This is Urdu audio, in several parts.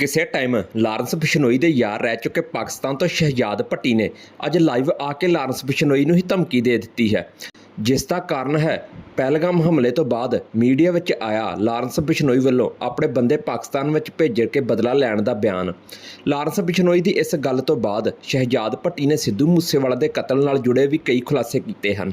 ਕਿਸੇ ਟਾਈਮ ਲਾਰੈਂਸ ਬਿਸ਼ਨੋਈ ਦੇ ਯਾਰ ਰਹਿ ਚੁੱਕੇ ਪਾਕਿਸਤਾਨ ਤੋਂ ਸ਼ਹਿਜਾਦ ਭੱਟੀ ਨੇ ਅੱਜ ਲਾਈਵ ਆ ਕੇ ਲਾਰੈਂਸ ਬਿਸ਼ਨੋਈ ਨੂੰ ਹੀ ਧਮਕੀ ਦੇ ਦਿੱਤੀ ਹੈ। ਜਿਸ ਦਾ ਕਾਰਨ ਹੈ, ਪਹਿਲਗਾਮ ਹਮਲੇ ਤੋਂ ਬਾਅਦ ਮੀਡੀਆ ਵਿੱਚ ਆਇਆ ਲਾਰੈਂਸ ਬਿਸ਼ਨੋਈ ਵੱਲੋਂ ਆਪਣੇ ਬੰਦੇ ਪਾਕਿਸਤਾਨ ਵਿੱਚ ਭੇਜ ਕੇ ਬਦਲਾ ਲੈਣ ਦਾ ਬਿਆਨ। ਲਾਰੈਂਸ ਬਿਸ਼ਨੋਈ ਦੀ ਇਸ ਗੱਲ ਤੋਂ ਬਾਅਦ ਸ਼ਹਿਜਾਦ ਭੱਟੀ ਨੇ ਸਿੱਧੂ ਮੂਸੇਵਾਲਾ ਦੇ ਕਤਲ ਨਾਲ ਜੁੜੇ ਵੀ ਕਈ ਖੁਲਾਸੇ ਕੀਤੇ ਹਨ।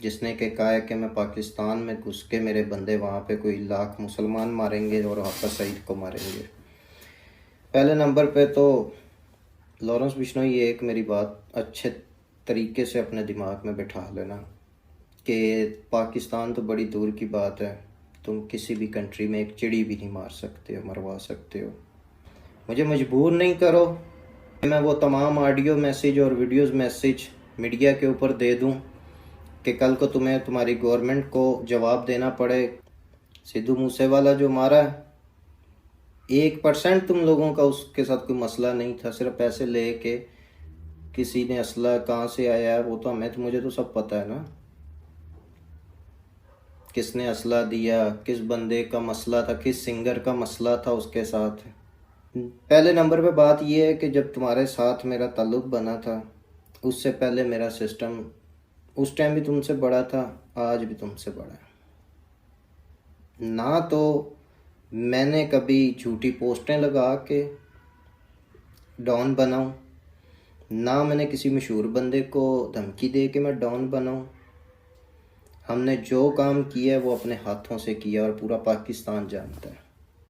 جس نے کہا ہے کہ میں پاکستان میں گھس کے میرے بندے وہاں پہ کوئی لاکھ مسلمان ماریں گے اور حافظ سعید کو ماریں گے۔ پہلے نمبر پہ تو لورنس بشنو یہ ایک میری بات اچھے طریقے سے اپنے دماغ میں بٹھا لینا کہ پاکستان تو بڑی دور کی بات ہے، تم کسی بھی کنٹری میں ایک چڑی بھی نہیں مار سکتے ہو، مروا سکتے ہو۔ مجھے مجبور نہیں کرو میں وہ تمام آڈیو میسیج اور ویڈیوز میسیج میڈیا کے اوپر دے دوں۔ کہ کل کو تمہیں تمہاری گورنمنٹ کو جواب دینا پڑے۔ سدھو موسے والا جو مارا ہے، ایک پرسنٹ تم لوگوں کا اس کے ساتھ کوئی مسئلہ نہیں تھا، صرف پیسے لے کے کسی نے اسلحہ کہاں سے آیا ہے، وہ تو ہمیں تو، مجھے تو سب پتہ ہے نا۔ کس نے اسلحہ دیا، کس بندے کا مسئلہ تھا، کس سنگر کا مسئلہ تھا اس کے ساتھ۔ پہلے نمبر پہ بات یہ ہے کہ جب تمہارے ساتھ میرا تعلق بنا تھا، اس سے پہلے میرا سسٹم اس ٹائم بھی تم سے بڑا تھا، آج بھی تم سے بڑا ہے۔ نہ تو میں نے کبھی جھوٹی پوسٹیں لگا کے ڈان بناؤں، نہ میں نے کسی مشہور بندے کو دھمکی دے کے میں ڈان بناؤں۔ ہم نے جو کام کیا ہے وہ اپنے ہاتھوں سے کیا اور پورا پاکستان جانتا ہے۔